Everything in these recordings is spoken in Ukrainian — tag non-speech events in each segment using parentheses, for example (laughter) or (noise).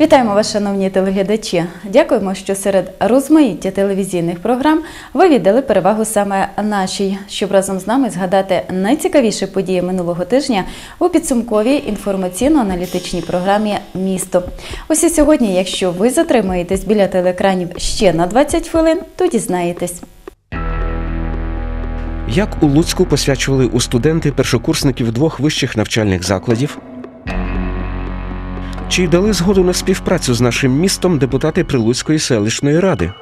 Вітаємо вас, шановні телеглядачі. Дякуємо, що серед розмаїття телевізійних програм ви віддали перевагу саме нашій, щоб разом з нами згадати найцікавіші події минулого тижня у підсумковій інформаційно-аналітичній програмі Місто. Ось і сьогодні, якщо ви затримаєтесь біля телеекранів ще на 20 хвилин, то дізнаєтесь. Як у Луцьку посвячували у студенти першокурсників двох вищих навчальних закладів? Чи дали згоду на співпрацю з нашим містом депутати Прилуцької селищної ради?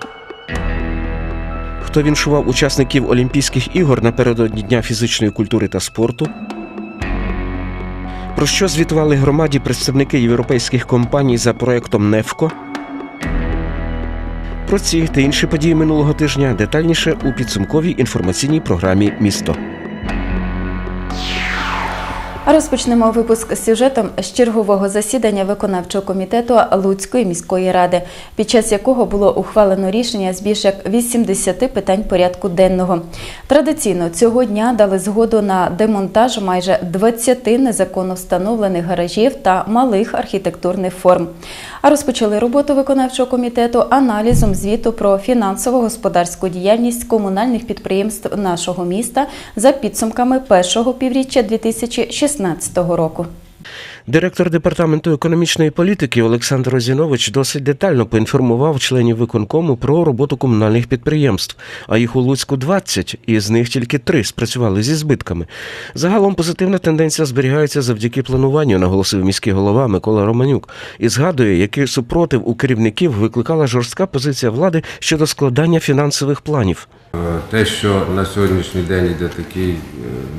Хто віншував учасників Олімпійських ігор напередодні Дня фізичної культури та спорту? Про що звітували громаді представники європейських компаній за проектом НЕФКО? Про ці та інші події минулого тижня детальніше у підсумковій інформаційній програмі Місто. Розпочнемо випуск з сюжетом з чергового засідання виконавчого комітету Луцької міської ради, під час якого було ухвалено рішення з більш як 80 питань порядку денного. Традиційно цього дня дали згоду на демонтаж майже 20 незаконно встановлених гаражів та малих архітектурних форм. А розпочали роботу виконавчого комітету аналізом звіту про фінансово-господарську діяльність комунальних підприємств нашого міста за підсумками першого півріччя 2016 року. Директор департаменту економічної політики Олександр Розінович досить детально поінформував членів виконкому про роботу комунальних підприємств, а їх у Луцьку 20, і з них тільки три спрацювали зі збитками. Загалом позитивна тенденція зберігається завдяки плануванню, наголосив міський голова Микола Романюк, і згадує, який супротив у керівників викликала жорстка позиція влади щодо складання фінансових планів. Те, що на сьогоднішній день йде такий, е,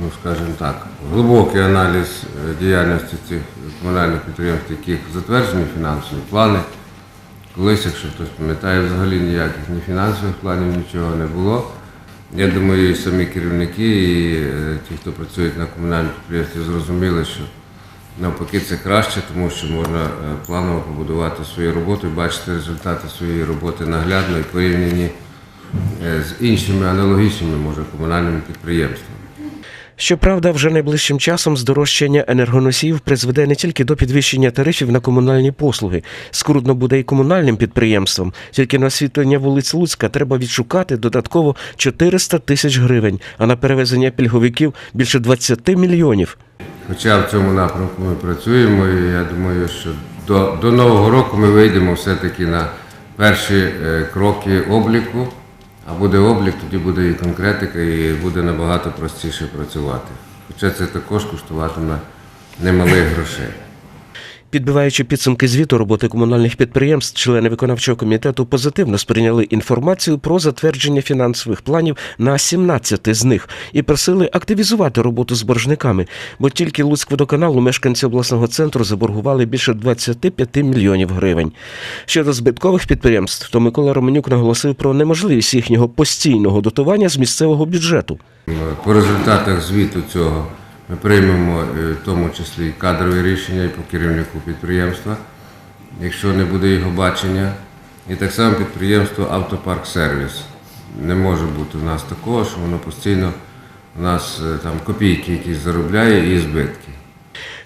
ну скажімо так, глибокий аналіз е, діяльності цих комунальних підприємств, яких затверджені фінансові плани. Колись, якщо хтось пам'ятає, взагалі ніяких ні фінансових планів, нічого не було. Я думаю, і самі керівники, і е, ті, хто працюють на комунальному підприємстві, зрозуміли, що навпаки це краще, тому що можна планово побудувати свою роботу і бачити результати своєї роботи наглядно і порівняні з іншими аналогічними, може, комунальними підприємствами. Щоправда, вже найближчим часом здорожчання енергоносіїв призведе не тільки до підвищення тарифів на комунальні послуги. Скрудно буде і комунальним підприємствам. Тільки на освітлення вулиць Луцька треба відшукати додатково 400 тисяч гривень, а на перевезення пільговиків більше 20 мільйонів. Хоча в цьому напрямку ми працюємо, і я думаю, що до, до Нового року ми вийдемо все-таки на перші е, кроки обліку. А буде облік, тоді буде і конкретика, і буде набагато простіше працювати. Хоча це також коштуватиме немалих грошей. Підбиваючи підсумки звіту роботи комунальних підприємств, члени виконавчого комітету позитивно сприйняли інформацію про затвердження фінансових планів на 17 з них і просили активізувати роботу з боржниками, бо тільки Луцькводоканалу мешканці обласного центру заборгували більше 25 мільйонів гривень. Щодо збиткових підприємств, то Микола Романюк наголосив про неможливість їхнього постійного дотування з місцевого бюджету. По результатах звіту цього ми приймемо е, в тому числі і кадрові рішення і по керівнику підприємства, якщо не буде його бачення. І так само підприємство Автопарк Сервіс. Не може бути в нас такого, що воно постійно у нас е, там копійки якісь заробляє і збитки.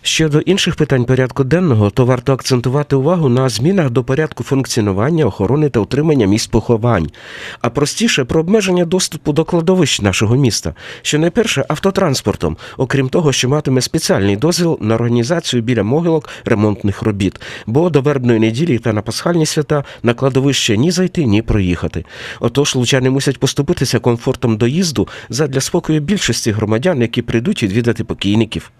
Щодо інших питань порядку денного, то варто акцентувати увагу на змінах до порядку функціонування, охорони та утримання місць поховань, а простіше про обмеження доступу до кладовищ нашого міста, що найперше автотранспортом, окрім того, що матиме спеціальний дозвіл на організацію біля могилок ремонтних робіт, бо до вербної неділі та на пасхальні свята на кладовище ні зайти, ні проїхати. Отож, лучани мусять поступитися комфортом доїзду задля спокою більшості громадян, які прийдуть відвідати покійників.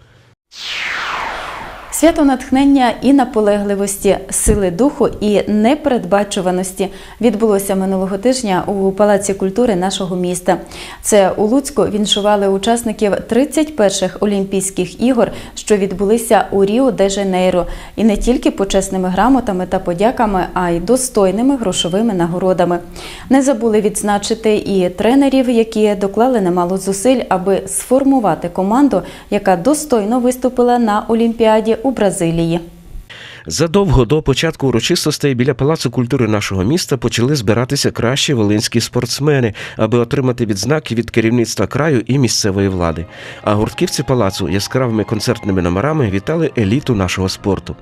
Свято натхнення і наполегливості, сили духу і непередбачуваності відбулося минулого тижня у Палаці культури нашого міста. Це у Луцьку віншували учасників 31-х Олімпійських ігор, що відбулися у Ріо де Жанейро, і не тільки почесними грамотами та подяками, а й достойними грошовими нагородами. Не забули відзначити і тренерів, які доклали немало зусиль, аби сформувати команду, яка достойно виступила на Олімпіаді у Бразилії. Задовго до початку урочистостей біля Палацу культури нашого міста почали збиратися кращі волинські спортсмени, аби отримати відзнаки від керівництва краю і місцевої влади. А гуртківці палацу яскравими концертними номерами вітали еліту нашого спорту.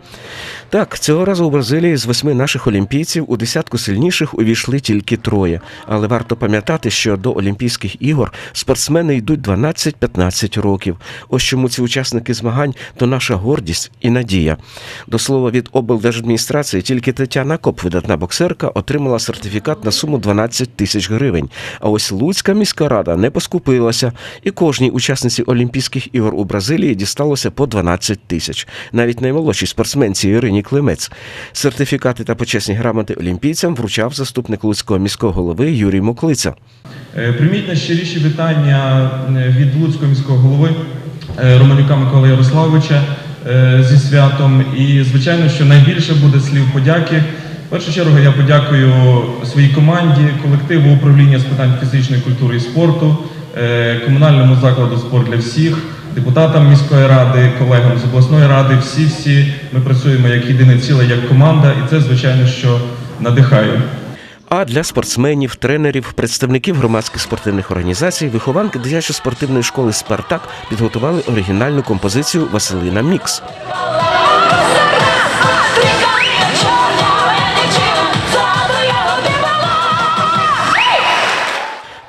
Так, цього разу у Бразилії з восьми наших олімпійців у десятку сильніших увійшли тільки троє. Але варто пам'ятати, що до Олімпійських ігор спортсмени йдуть 12-15 років. Ось чому ці учасники змагань то наша гордість і надія. До слова, від облдержадміністрації тільки Тетяна Коп, видатна боксерка, отримала сертифікат на суму 12 тисяч гривень. А ось Луцька міська рада не поскупилася, і кожній учасниці Олімпійських ігор у Бразилії дісталося по 12 тисяч. Навіть наймолодшій спортсменці Ірині Климець. Сертифікати та почесні грамоти олімпійцям вручав заступник Луцького міського голови Юрій Моклиця. Е, Прийміть найщиріші вітання е, від Луцького міського голови е, Романюка Миколи Ярославовича зі святом. І, звичайно, що найбільше буде слів подяки. В першу чергу я подякую своїй команді, колективу управління з питань фізичної культури і спорту, е, комунальному закладу спорт для всіх, депутатам міської ради, колегам з обласної ради. Всі всі ми працюємо як єдине ціле, як команда, і це звичайно що надихає. А для спортсменів, тренерів, представників громадських спортивних організацій, вихованки дитячо-спортивної школи Спартак підготували оригінальну композицію Василина Мікс.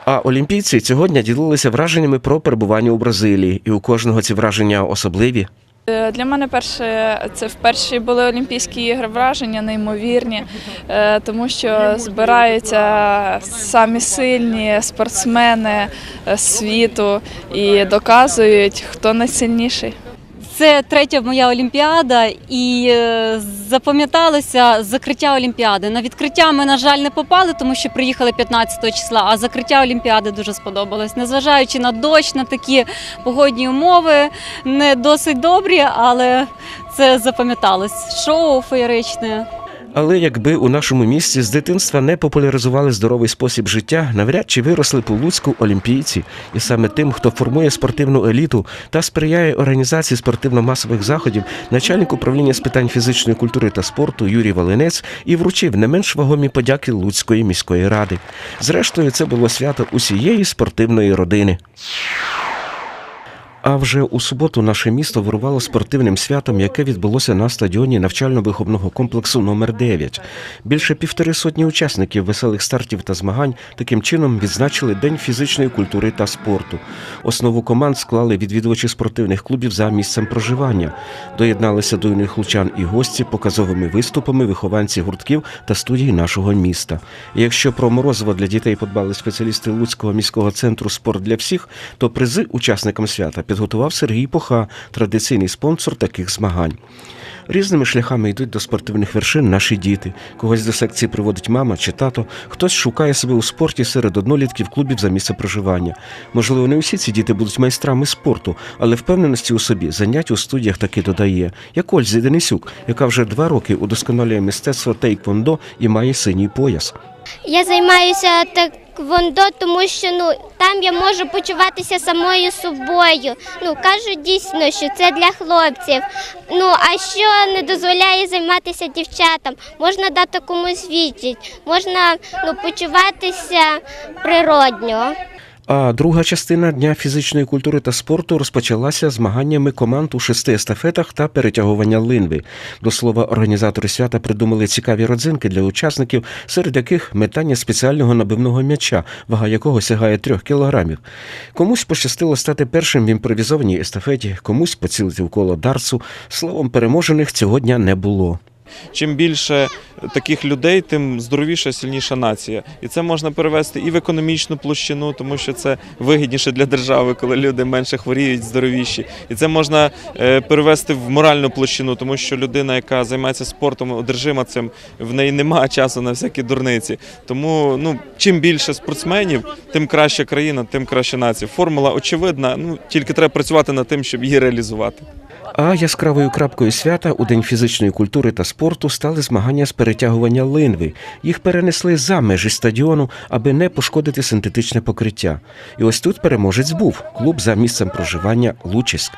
А олімпійці цього дня ділилися враженнями про перебування у Бразилії, і у кожного ці враження особливі. Е, Для мене перше це вперше були Олімпійські ігри враження неймовірні, е, тому що збираються самі сильні спортсмени е, світу і доказують, хто найсильніший. Це третя моя олімпіада, і е, запам'яталося закриття олімпіади. На відкриття ми, на жаль, не попали, тому що приїхали 15 числа. А закриття олімпіади дуже сподобалось. Незважаючи на дощ, на такі погодні умови, не досить добрі, але це запам'яталось. Шоу феєричне. Але якби у нашому місті з дитинства не популяризували здоровий спосіб життя, навряд чи виросли у Луцьку олімпійці, і саме тим, хто формує спортивну еліту та сприяє організації спортивно-масових заходів, начальник управління з питань фізичної культури та спорту Юрій Волинець і вручив не менш вагомі подяки Луцької міської ради. Зрештою, це було свято усієї спортивної родини. А вже у суботу наше місто вирувало спортивним святом, яке відбулося на стадіоні навчально-виховного комплексу номер 9 Більше півтори сотні учасників веселих стартів та змагань таким чином відзначили День фізичної культури та спорту. Основу команд склали відвідувачі спортивних клубів за місцем проживання. Доєдналися до юних лучан і гості показовими виступами вихованці гуртків та студій нашого міста. Якщо про морозиво для дітей подбали спеціалісти Луцького міського центру Спорт для всіх, то призи учасникам свята підготував Сергій Поха, традиційний спонсор таких змагань. Різними шляхами йдуть до спортивних вершин наші діти. Когось до секції приводить мама чи тато, хтось шукає себе у спорті серед однолітків клубів за місце проживання. Можливо, не усі ці діти будуть майстрами спорту, але впевненості у собі занять у студіях таки додає. Як Ользі Денисюк, яка вже два роки удосконалює мистецтво тейквондо і має синій пояс. Я займаюся таквондо, тому що ну там я можу почуватися самою собою. Ну кажуть дійсно, що це для хлопців. Ну а що не дозволяє займатися дівчатам? Можна дати комусь відчить, можна ну почуватися природньо. А друга частина дня фізичної культури та спорту розпочалася змаганнями команд у шести естафетах та перетягування линви. До слова, організатори свята придумали цікаві родзинки для учасників, серед яких метання спеціального набивного м'яча, вага якого сягає трьох кілограмів. Комусь пощастило стати першим в імпровізованій естафеті, комусь поцілити в коло дарцу. Словом, переможених цього дня не було. Чим більше таких людей, тим здоровіша, сильніша нація. І це можна перевести і в економічну площину, тому що це вигідніше для держави, коли люди менше хворіють, здоровіші. І це можна е, перевести в моральну площину, тому що людина, яка займається спортом, одержима цим, в неї немає часу на всякі дурниці. Тому ну, чим більше спортсменів, тим краща країна, тим краща нація. Формула очевидна. Ну тільки треба працювати над тим, щоб її реалізувати. А яскравою крапкою свята у День фізичної культури та спорту стали змагання з перетягування линви. Їх перенесли за межі стадіону, аби не пошкодити синтетичне покриття. І ось тут переможець був клуб за місцем проживання Лучиськ.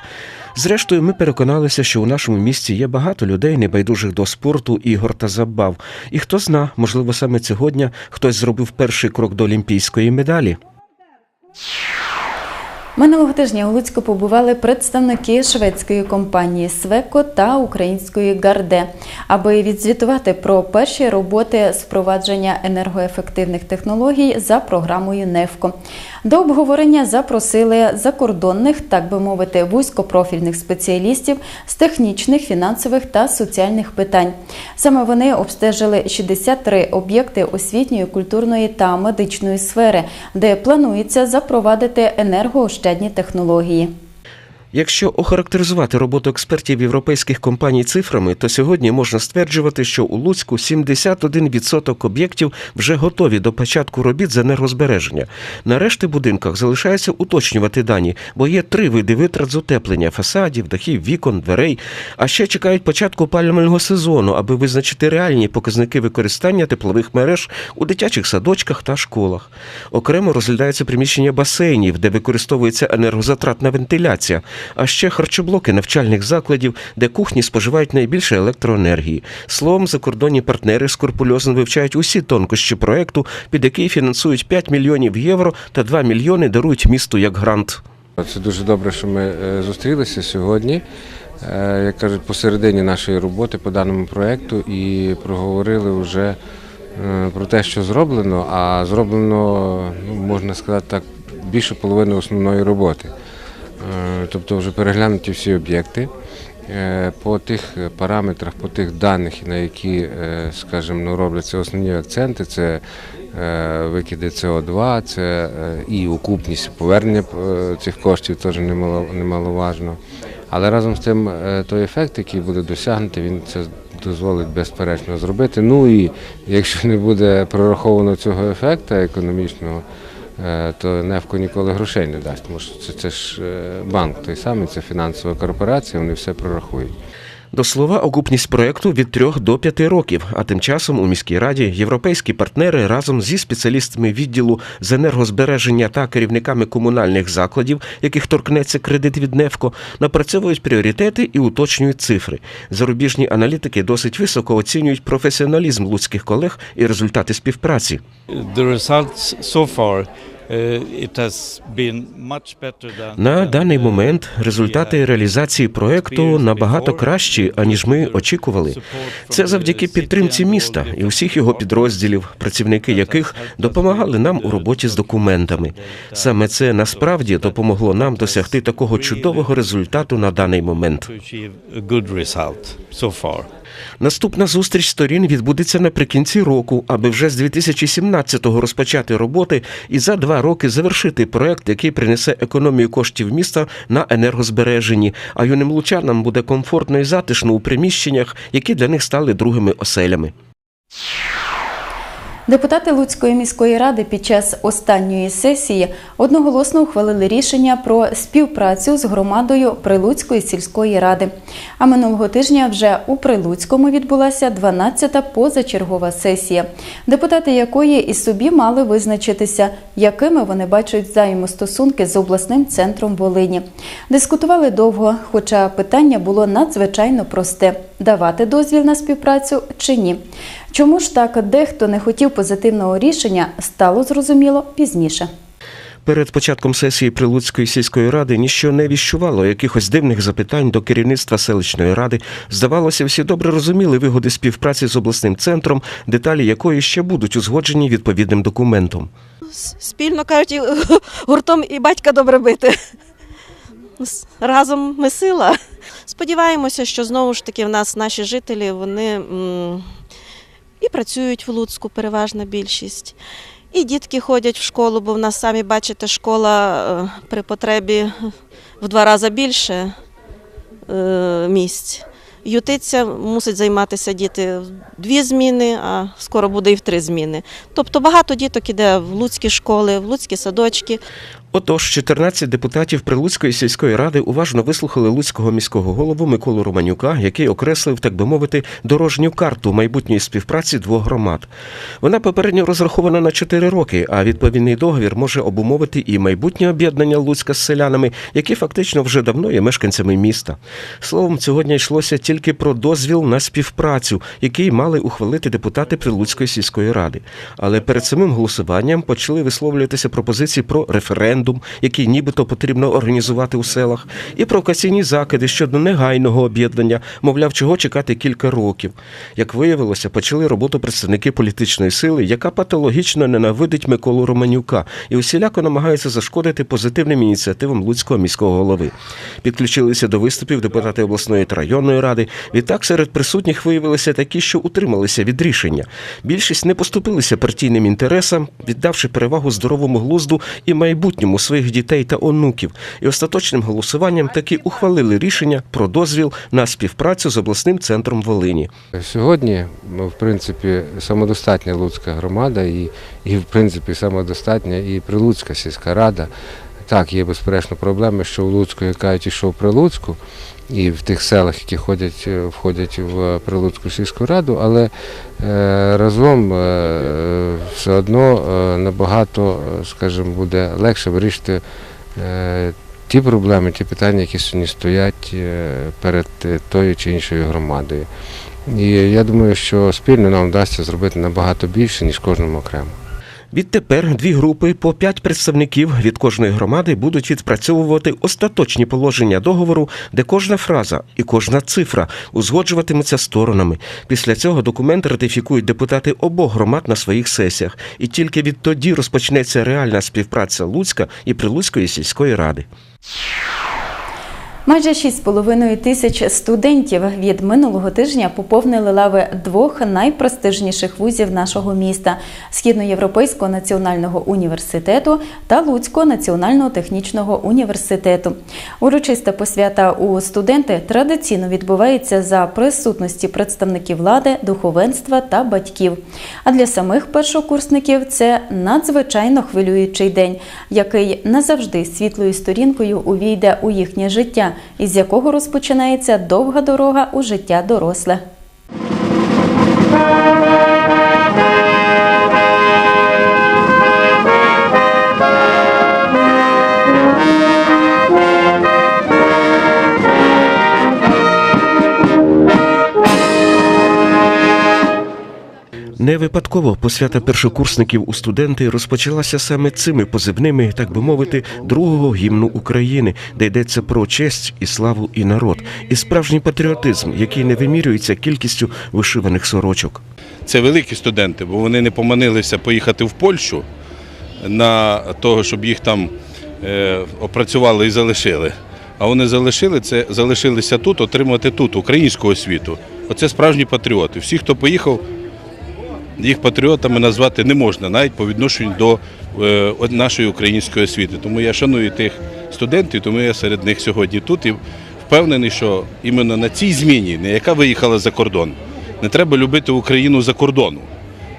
Зрештою, ми переконалися, що у нашому місті є багато людей, небайдужих до спорту, ігор та забав. І хто зна, можливо, саме сьогодні хтось зробив перший крок до олімпійської медалі. Минулого тижня у Луцьку побували представники шведської компанії Свеко та української Гарде, аби відзвітувати про перші роботи з впровадження енергоефективних технологій за програмою НЕФКО. До обговорення запросили закордонних, так би мовити, вузькопрофільних спеціалістів з технічних, фінансових та соціальних питань. Саме вони обстежили 63 об'єкти освітньої, культурної та медичної сфери, де планується запровадити енергоощадні технології. Якщо охарактеризувати роботу експертів європейських компаній цифрами, то сьогодні можна стверджувати, що у Луцьку 71% об'єктів вже готові до початку робіт з енергозбереження. На решти будинках залишається уточнювати дані, бо є три види витрат з утеплення фасадів, дахів, вікон, дверей. А ще чекають початку опалювального сезону, аби визначити реальні показники використання теплових мереж у дитячих садочках та школах. Окремо розглядається приміщення басейнів, де використовується енергозатратна вентиляція, а ще харчоблоки навчальних закладів, де кухні споживають найбільше електроенергії. Словом, закордонні партнери скрупульозно вивчають усі тонкощі проекту, під який фінансують 5 мільйонів євро та 2 мільйони дарують місту як грант. Це дуже добре, що ми е, зустрілися сьогодні, е, як кажуть, посередині нашої роботи по даному проєкту і проговорили вже е, про те, що зроблено, а зроблено, ну, можна сказати так, більше половини основної роботи. Е, Тобто вже переглянуті всі об'єкти. Е, По тих параметрах, по тих даних, на які, е, скажімо, ну, робляться основні акценти, це викиди СО2, це і окупність повернення цих коштів теж немало- немаловажно. Але разом з тим той ефект, який буде досягнути, він це дозволить безперечно зробити. Ну і якщо не буде прораховано цього ефекту економічного, то Невко ніколи грошей не дасть, тому що це, це ж е, банк той самий, це фінансова корпорація, вони все прорахують. До слова, окупність проекту від 3 до 5 років. А тим часом у міській раді європейські партнери разом зі спеціалістами відділу з енергозбереження та керівниками комунальних закладів, яких торкнеться кредит від НЕФКО, напрацьовують пріоритети і уточнюють цифри. Зарубіжні аналітики досить високо оцінюють професіоналізм луцьких колег і результати співпраці. The results so far, uh, На даний uh, момент результати реалізації проекту набагато кращі, аніж ми очікували. Це завдяки підтримці міста і усіх його підрозділів, працівники яких допомагали нам у роботі з документами. Саме це насправді допомогло нам досягти такого чудового результату на даний момент. Наступна зустріч сторін відбудеться наприкінці року, аби вже з 2017-го розпочати роботи і за два роки завершити проект, який принесе економію коштів міста на енергозбереженні, а юним лучанам буде комфортно і затишно у приміщеннях, які для них стали другими оселями. Депутати Луцької міської ради під час останньої сесії одноголосно ухвалили рішення про співпрацю з громадою Прилуцької сільської ради. А минулого тижня вже у Прилуцькому відбулася 12-та позачергова сесія, депутати якої і собі мали визначитися, якими вони бачать взаємостосунки з обласним центром Волині. Дискутували довго, хоча питання було надзвичайно просте: давати дозвіл на співпрацю чи ні. Чому ж так дехто не хотів позитивного рішення, стало зрозуміло пізніше. Перед початком сесії Прилуцької сільської ради ніщо не віщувало якихось дивних запитань до керівництва селищної ради. Здавалося, всі добре розуміли вигоди співпраці з обласним центром, деталі якої ще будуть узгоджені відповідним документом. спільно кажуть, (laughs) гуртом і батька добре бити. Разом ми сила. Сподіваємося, що знову ж таки в нас наші жителі вони і працюють в Луцьку, переважна більшість. І дітки ходять в школу, бо в нас самі бачите, школа е, при потребі в два рази більше е, місць. Ютиця мусить займатися діти в дві зміни, а скоро буде і в три зміни. Тобто багато діток іде в луцькі школи, в луцькі садочки. Отож, 14 депутатів Прилуцької сільської ради уважно вислухали Луцького міського голову Миколу Романюка, який окреслив, так би мовити, дорожню карту майбутньої співпраці двох громад. Вона попередньо розрахована на 4 роки, а відповідний договір може обумовити і майбутнє об'єднання Луцька з селянами, які фактично вже давно є мешканцями міста. Словом, сьогодні йшлося тільки про дозвіл на співпрацю, який мали ухвалити депутати Прилуцької сільської ради. Але перед самим голосуванням почали висловлюватися пропозиції про референдум, який нібито потрібно організувати у селах, і провокаційні закиди щодо негайного об'єднання, мовляв, чого чекати кілька років. Як виявилося, почали роботу представники політичної сили, яка патологічно ненавидить Миколу Романюка і усіляко намагається зашкодити позитивним ініціативам Луцького міського голови. Підключилися до виступів депутати обласної та районної ради. Відтак серед присутніх виявилися такі, що утрималися від рішення. Більшість не поступилися партійним інтересам, віддавши перевагу здоровому глузду і майбутньому своїх дітей та онуків. І остаточним голосуванням таки ухвалили рішення про дозвіл на співпрацю з обласним центром Волині. Сьогодні, ну, в принципі, самодостатня Луцька громада і, і в принципі, самодостатня і Прилуцька сільська рада. Так, є безперечно проблеми, що в Луцьку, яка кажуть, ішов при Луцьку, і в тих селах, які ходять, е, входять в Прилуцьку сільську раду, але е, разом е, все одно е, набагато, е, скажімо, буде легше вирішити е, ті проблеми, ті питання, які сьогодні стоять е, перед е, тою чи іншою громадою. І я думаю, що спільно нам вдасться зробити набагато більше, ніж кожному окремо. Відтепер дві групи по п'ять представників від кожної громади будуть відпрацьовувати остаточні положення договору, де кожна фраза і кожна цифра узгоджуватимуться сторонами. Після цього документ ратифікують депутати обох громад на своїх сесіях, і тільки відтоді розпочнеться реальна співпраця Луцька і Прилуцької сільської ради. Майже 6,5 тисяч студентів від минулого тижня поповнили лави двох найпрестижніших вузів нашого міста Східноєвропейського національного університету та Луцького національного технічного університету. Урочиста посвята у студенти традиційно відбувається за присутності представників влади, духовенства та батьків. А для самих першокурсників це надзвичайно хвилюючий день, який назавжди світлою сторінкою увійде у їхнє життя, із якого розпочинається довга дорога у життя доросле. Не випадково посвята першокурсників у студенти розпочалася саме цими позивними, так би мовити, другого гімну України, де йдеться про честь і славу і народ, і справжній патріотизм, який не вимірюється кількістю вишиваних сорочок. Це великі студенти, бо вони не поманилися поїхати в Польщу на того, щоб їх там е, опрацювали і залишили. А вони залишили це, залишилися тут, отримувати тут українську освіту. Оце справжні патріоти. Всі, хто поїхав, їх патріотами назвати не можна, навіть по відношенню до е, нашої української освіти. Тому я шаную тих студентів, тому я серед них сьогодні тут і впевнений, що іменно на цій зміні, не яка виїхала за кордон, не треба любити Україну за кордону.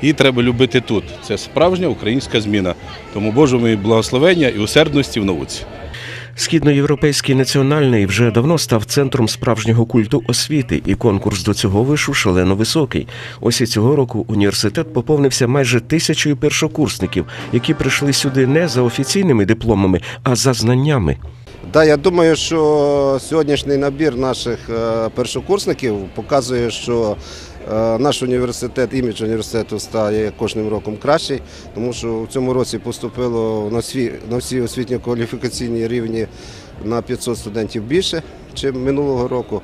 Її треба любити тут. Це справжня українська зміна. Тому Божому і благословення і усердності в науці. Східноєвропейський національний вже давно став центром справжнього культу освіти, і конкурс до цього вишу шалено високий. Ось і цього року університет поповнився майже тисячою першокурсників, які прийшли сюди не за офіційними дипломами, а за знаннями. Да, я думаю, що сьогоднішній набір наших е, першокурсників показує, що наш університет, імідж університету стає кожним роком кращий, тому що в цьому році поступило на всі, на всі освітньо-кваліфікаційні рівні на 500 студентів більше, ніж минулого року.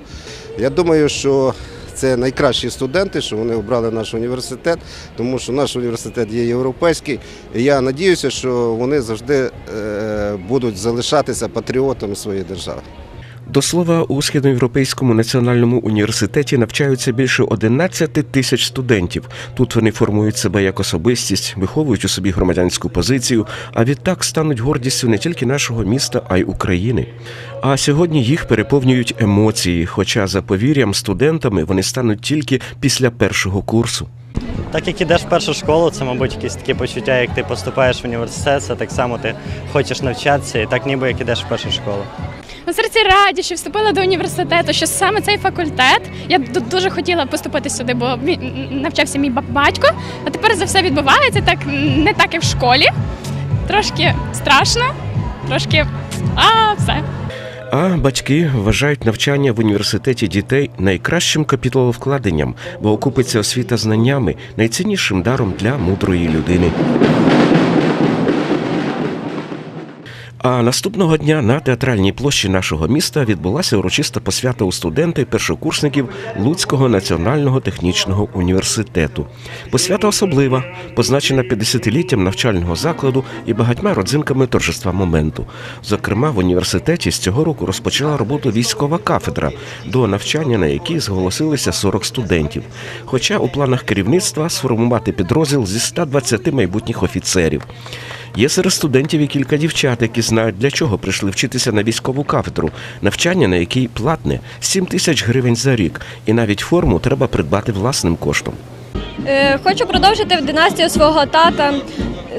Я думаю, що це найкращі студенти, що вони обрали наш університет, тому що наш університет є європейський. І я сподіваюся, що вони завжди е, будуть залишатися патріотами своєї держави. До слова, у Східноєвропейському національному університеті навчаються більше 11 тисяч студентів. Тут вони формують себе як особистість, виховують у собі громадянську позицію, а відтак стануть гордістю не тільки нашого міста, а й України. А сьогодні їх переповнюють емоції, хоча за повір'ям студентами вони стануть тільки після першого курсу. Так як ідеш в першу школу, це, мабуть, якісь такі почуття, як ти поступаєш в університет, це так само ти хочеш навчатися, і так ніби як ідеш в першу школу. Серці раді, що вступила до університету, що саме цей факультет. Я ду- дуже хотіла поступити сюди, бо навчався мій ба- батько. А тепер за все відбувається так не так, як в школі. Трошки страшно, трошки а все. А батьки вважають навчання в університеті дітей найкращим капіталовкладенням, бо окупиться освіта знаннями, найціннішим даром для мудрої людини. А наступного дня на театральній площі нашого міста відбулася урочиста посвята у студенти першокурсників Луцького національного технічного університету. Посвята особлива, позначена 50-літтям навчального закладу і багатьма родзинками торжества моменту. Зокрема, в університеті з цього року розпочала роботу військова кафедра, до навчання на якій зголосилися 40 студентів. Хоча у планах керівництва сформувати підрозділ зі 120 майбутніх офіцерів. Є серед студентів і кілька дівчат, які знають, для чого прийшли вчитися на військову кафедру, навчання на якій платне 7 тисяч гривень за рік, і навіть форму треба придбати власним коштом. Е, Хочу продовжити в династію свого тата.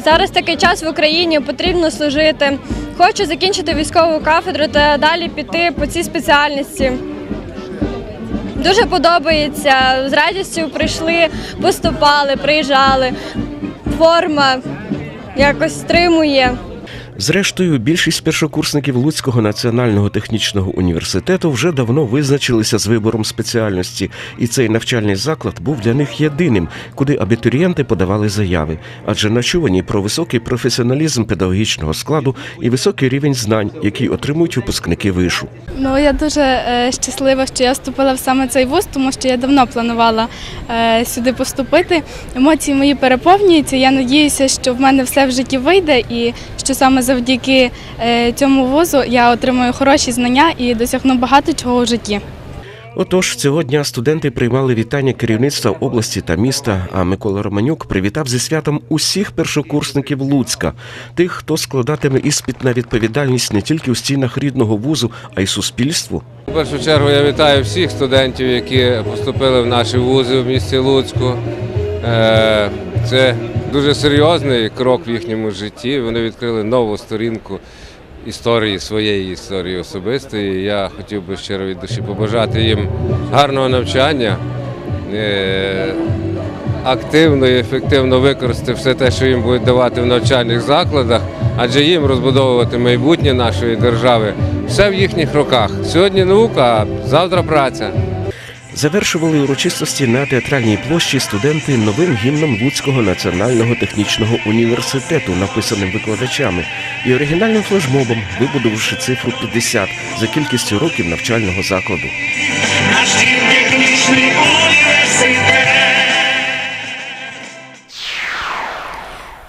Зараз такий час в Україні потрібно служити. Хочу закінчити військову кафедру та далі піти по цій спеціальності. Дуже подобається. З радістю прийшли, поступали, приїжджали. Форма якось стримує. Зрештою, більшість першокурсників Луцького національного технічного університету вже давно визначилися з вибором спеціальності, і цей навчальний заклад був для них єдиним, куди абітурієнти подавали заяви, адже начувані про високий професіоналізм педагогічного складу і високий рівень знань, який отримують випускники вишу. Ну я дуже е, щаслива, що я вступила в саме цей вуз, тому що я давно планувала е, сюди поступити. Емоції мої переповнюються. Я надіюся, що в мене все в житті вийде, і що саме завдяки е, цьому вузу я отримую хороші знання і досягну багато чого у житті. Отож, цього дня студенти приймали вітання керівництва області та міста. А Микола Романюк привітав зі святом усіх першокурсників Луцька, тих, хто складатиме іспит на відповідальність не тільки у стінах рідного вузу, а й суспільству. В першу чергу я вітаю всіх студентів, які поступили в наші вузи в місті Луцьку. Е, Це дуже серйозний крок в їхньому житті. Вони відкрили нову сторінку історії своєї історії особистої. Я хотів би щиро від душі побажати їм гарного навчання, е, активно і ефективно використати все те, що їм будуть давати в навчальних закладах, адже їм розбудовувати майбутнє нашої держави. Все в їхніх руках. Сьогодні наука, завтра праця. Завершували урочистості на театральній площі студенти новим гімном Луцького національного технічного університету, написаним викладачами, і оригінальним флешмобом, вибудувавши цифру 50 за кількістю років навчального закладу. Наш технічний